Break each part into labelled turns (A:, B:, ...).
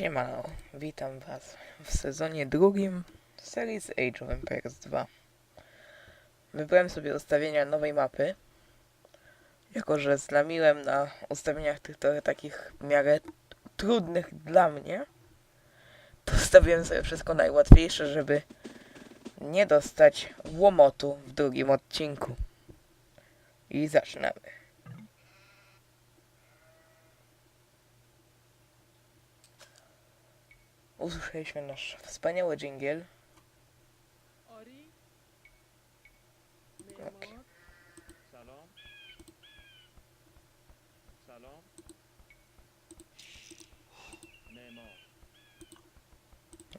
A: Siemano, witam was w sezonie drugim serii z Age of Empires 2. Wybrałem sobie ustawienia nowej mapy, jako że znamiłem na ustawieniach tych trochę takich w miarę trudnych dla mnie, to ustawiłem sobie wszystko najłatwiejsze, żeby nie dostać łomotu w drugim odcinku. I zaczynamy. usłyszeliśmy nasz wspaniały dżingiel.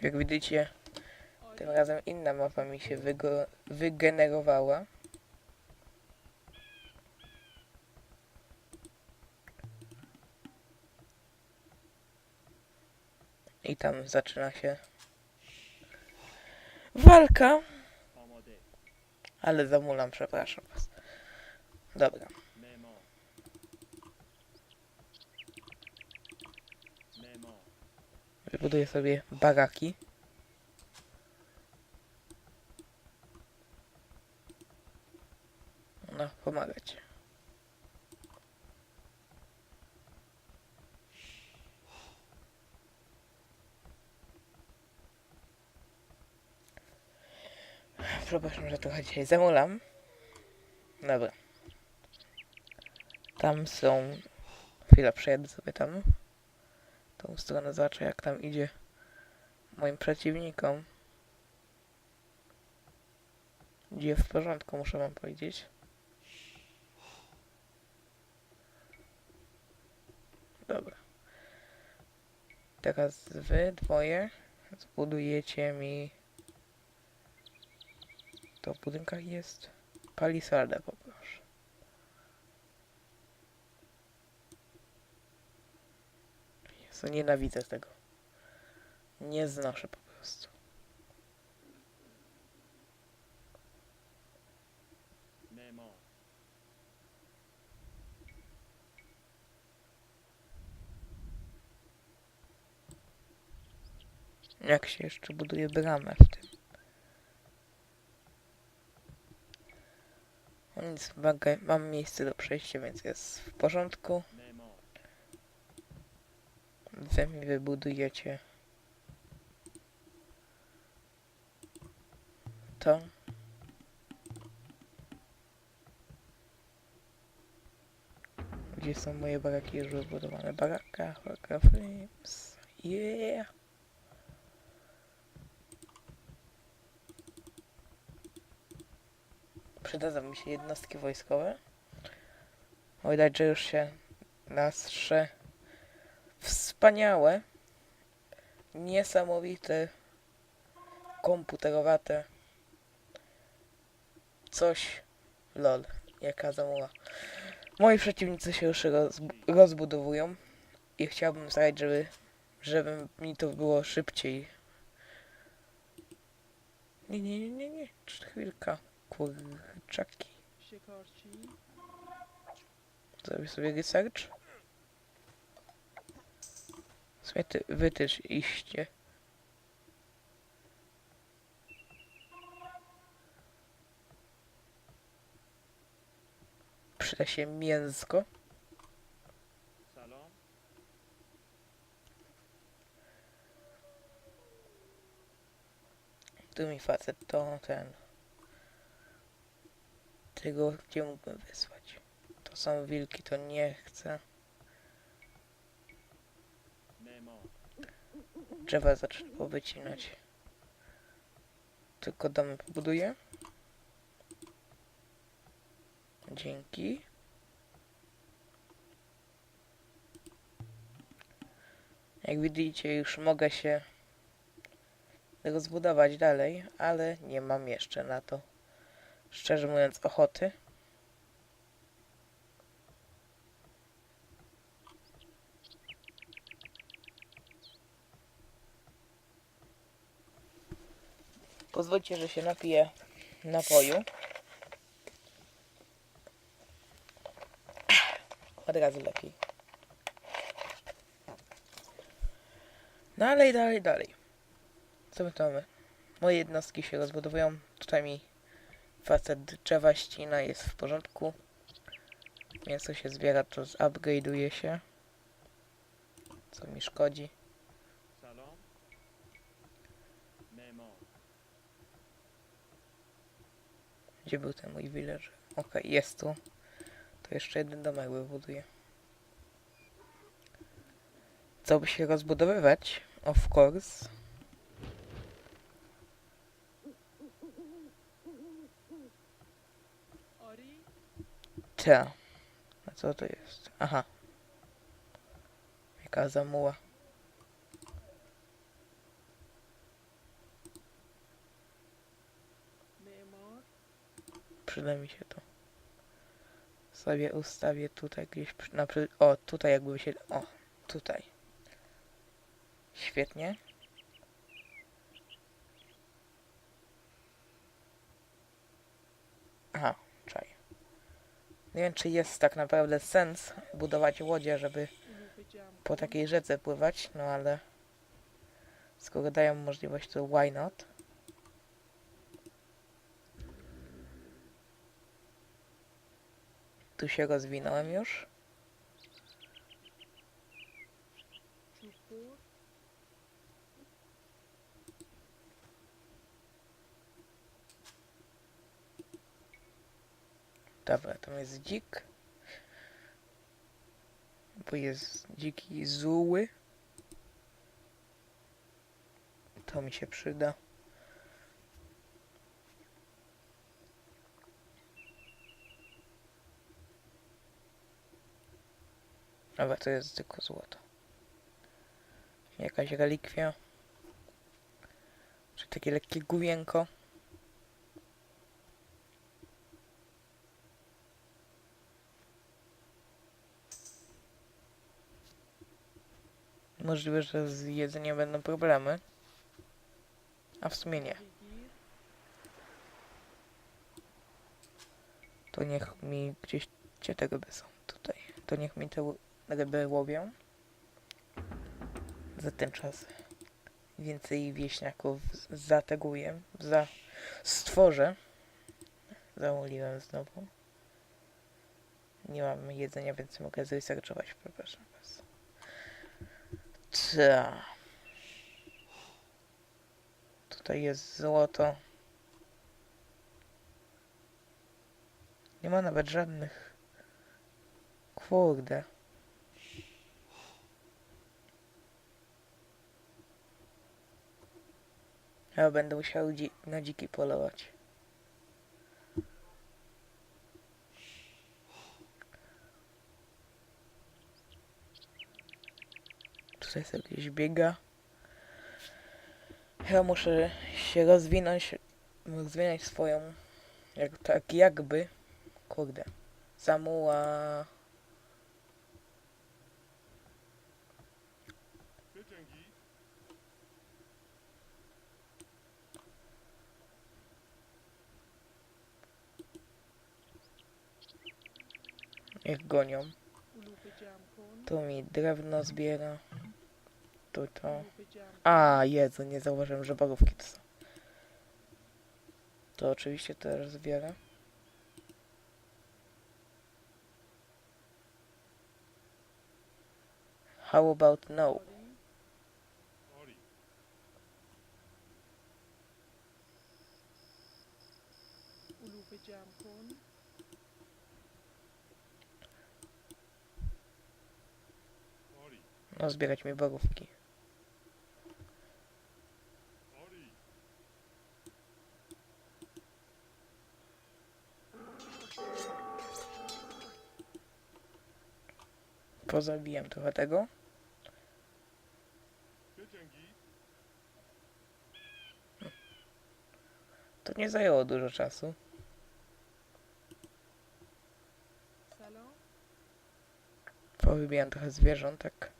A: Jak widzicie, tym razem inna mapa mi się wygenerowała. I tam zaczyna się walka. Ale zamulam, przepraszam was. Dobra. Wybuduję sobie baraki. No, pomagać. Przepraszam, że trochę dzisiaj zamulam. Dobra. Tam są... Chwila, przejadę sobie tam. Tą stronę zobaczę, jak tam idzie moim przeciwnikom. Idzie w porządku, muszę wam powiedzieć. Dobra. Teraz wy dwoje zbudujecie mi... To w budynkach jest palisada, poproszę. Jezu, nienawidzę tego. Nie znoszę po prostu. Jak się jeszcze buduje bramę w tym? Więc mogę, mam miejsce do przejścia, więc jest w porządku. Wy mi wybudujecie to. Gdzie są moje baraki już wybudowane? Baraka, Baraka Flames. Yeah! Przydadzą mi się jednostki wojskowe. O, Widać, że już się nasze wspaniałe, niesamowite, komputerowate coś. Lol, jaka zamuła. Moi przeciwnicy się już roz, rozbudowują i chciałbym starać, żeby, żeby mi to było szybciej. Nie, nie, nie, nie, nie. Chwilka kurczaki. Zrobię sobie research. Słuchaj, ty, wy też iście. Przyda się mięsko. Tu mi facet to ten... Tego gdzie mógłbym wysłać? To są wilki, to nie chcę. Drzewa zaczęło wycinać. Tylko domy pobuduję. Dzięki. Jak widzicie, już mogę się tego zbudować dalej, ale nie mam jeszcze na to szczerze mówiąc, ochoty. Pozwólcie, że się napiję napoju. Od razu lepiej. Dalej, dalej, dalej. Co my tu mamy? Moje jednostki się rozbudowują. Tutaj mi facet drzewa ścina jest w porządku. Mięso się zbiera, to upgrade'uje się. Co mi szkodzi. Gdzie był ten mój villager? Okej, okay, jest tu. To jeszcze jeden domek wybuduję. Co by się rozbudowywać? Of course. Ta. A co to jest? Aha. Jaka zamuła. Przyda mi się to. Sobie ustawię tutaj gdzieś na przy... O, tutaj jakby się... O, tutaj. Świetnie. Nie wiem, czy jest tak naprawdę sens budować łodzie, żeby po takiej rzece pływać, no ale skoro dają możliwość, to why not? Tu się rozwinąłem już. Dobra, tam jest dzik. Bo jest dziki zuły. To mi się przyda. Dobra, to jest tylko złoto. Jakaś relikwia. Czy takie lekkie główienko. Możliwe, że z jedzeniem będą problemy. A w sumie nie. To niech mi gdzieś gdzie te ryby są tutaj. To niech mi te ryby łowią. Za ten czas więcej wieśniaków zateguję, za stworzę. Zamuliłem znowu. Nie mam jedzenia, więc mogę zresearchować, przepraszam. Ta. Tutaj jest złoto. Nie ma nawet żadnych. Kurde. Ja będę musiał dzi na dziki polować. tutaj sobie gdzieś biega. Chyba muszę się rozwinąć, rozwinąć swoją, jak, tak jakby, kurde, zamuła... Ich gonią. Tu mi drewno zbiera tu,
B: tu.
A: A, Jezu, nie zauważyłem, że bogówki to są. To oczywiście teraz wiele. How about no? No, zbierać mi
C: bogówki.
A: pozabijam trochę tego.
C: Hmm.
A: To nie zajęło dużo czasu. Powybijam trochę zwierzątek.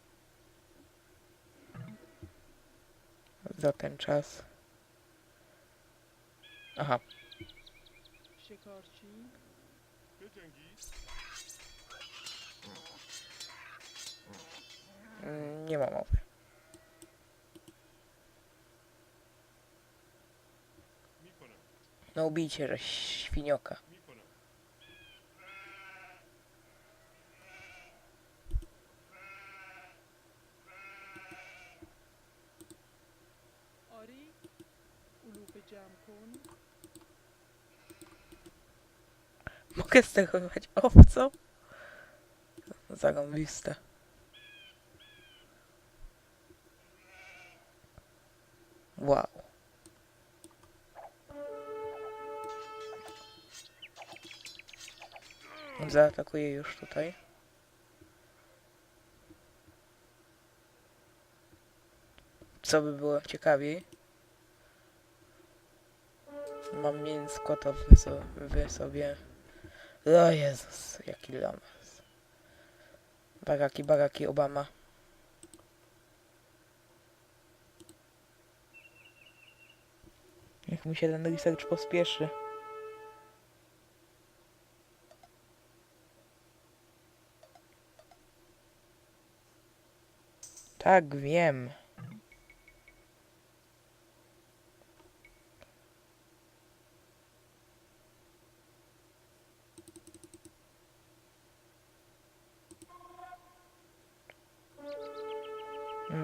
A: Tak. Za ten czas. Aha.
B: Się
C: korci.
A: Mm, nie ma mowy. No ubijcie świnioka. Mogę stechować owcą? Zagąbiste. Wow. Zaatakuję już tutaj. Co by było ciekawiej? Mam mięsko, to wy, so, wy sobie... O Jezus, jaki lamas. Baraki, baraki Obama. Niech mi się ten research pospieszy. Tak, wiem.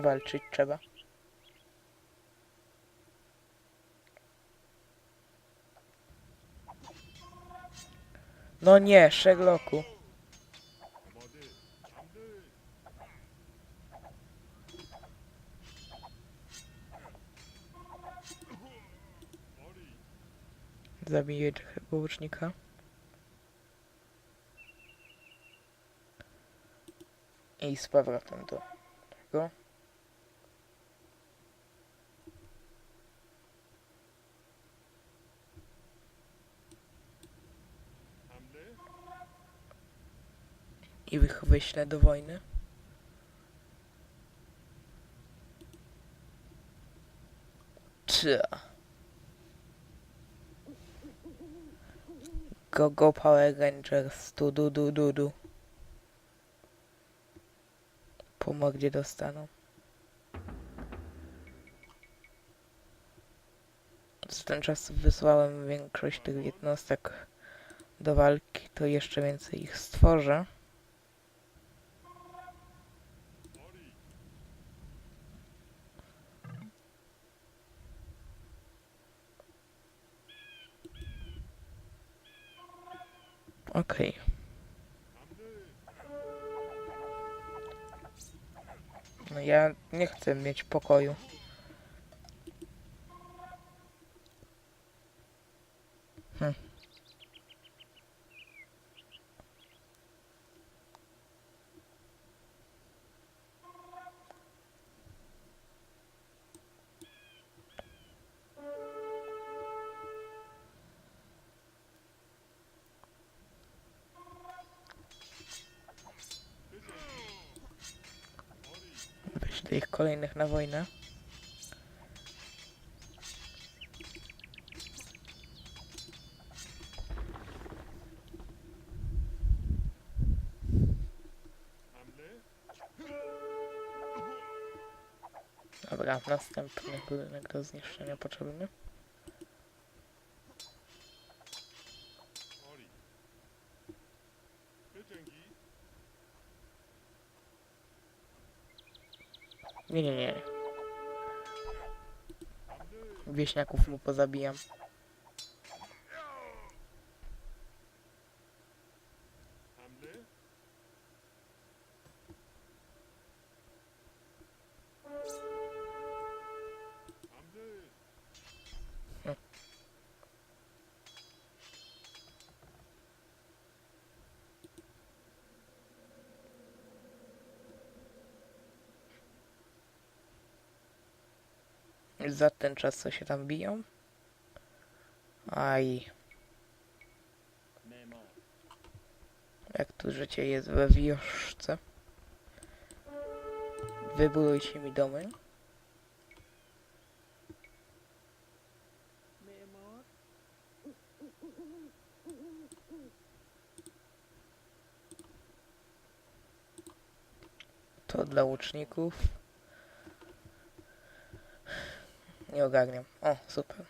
A: Walczyć trzeba. No nie,
C: Szegloku.
A: Zabiję łucznika. I z powrotem do tego. I ich wyślę do wojny. Cia. Go go Power Rangers, tu du du du du. Po mordzie dostaną. Z ten czas wysłałem większość tych jednostek do walki, to jeszcze więcej ich stworzę. Okej.
C: 함레.
A: No ja nie chcę mieć pokoju. tych kolejnych na wojnę. Dobra, następny budynek do zniszczenia potrzebny. Nie, nie, nie. Wieśniaków mu pozabijam. za ten czas, co się tam biją. Aj. Jak tu życie jest we wioszce. Wybudujcie mi domy. To dla łuczników. Nie ogarniam. O, super.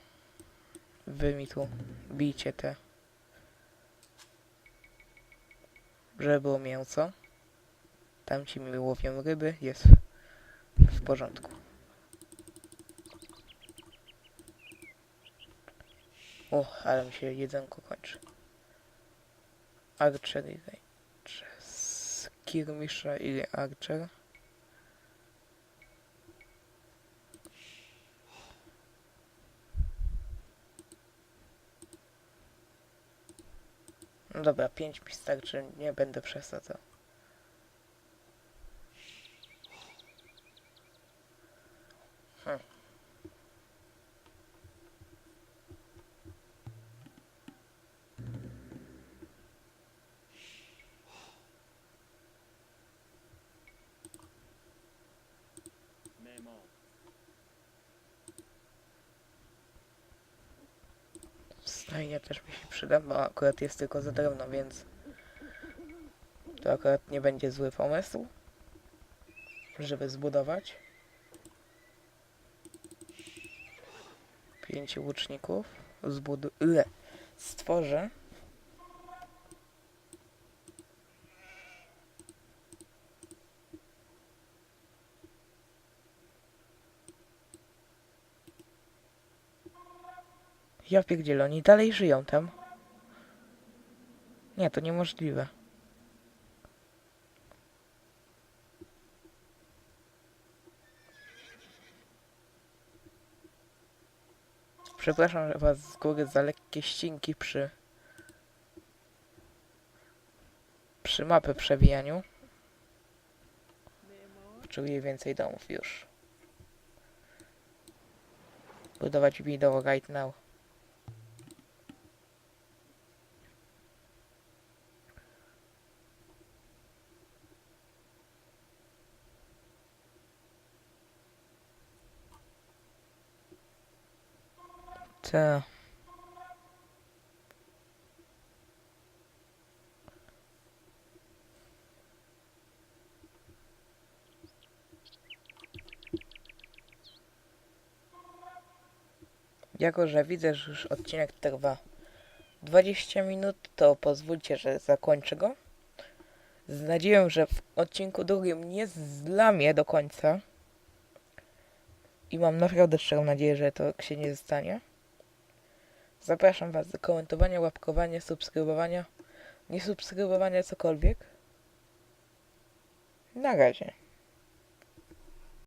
A: wy mi tu bijcie te. Żeby było mięso. Tamci mi łowią ryby, jest w porządku. O, ale mi się jedzonko kończy. Archery Ranger. Skirmisza i Archer. No dobra, pięć mi starczy, nie będę przesadzał. Hm. Stajnia też mi się przyda, bo akurat jest tylko za drewno, więc to akurat nie będzie zły pomysł, żeby zbudować. Pięciu łuczników zbudu... Le. Stworzę. Ja pierdzielę, oni dalej żyją tam. Nie, to niemożliwe. Przepraszam was z góry za lekkie ścinki przy przy mapy przewijaniu. Potrzebuję więcej domów już. Budować wideo right now. Ta. Jako, że widzę, że już odcinek trwa 20 minut, to pozwólcie, że zakończę go. Z nadzieją, że w odcinku drugim nie zlamię do końca. I mam naprawdę szczerą nadzieję, że to się nie stanie. Zapraszam Was do komentowania, łapkowania, subskrybowania, niesubskrybowania, cokolwiek. Na razie.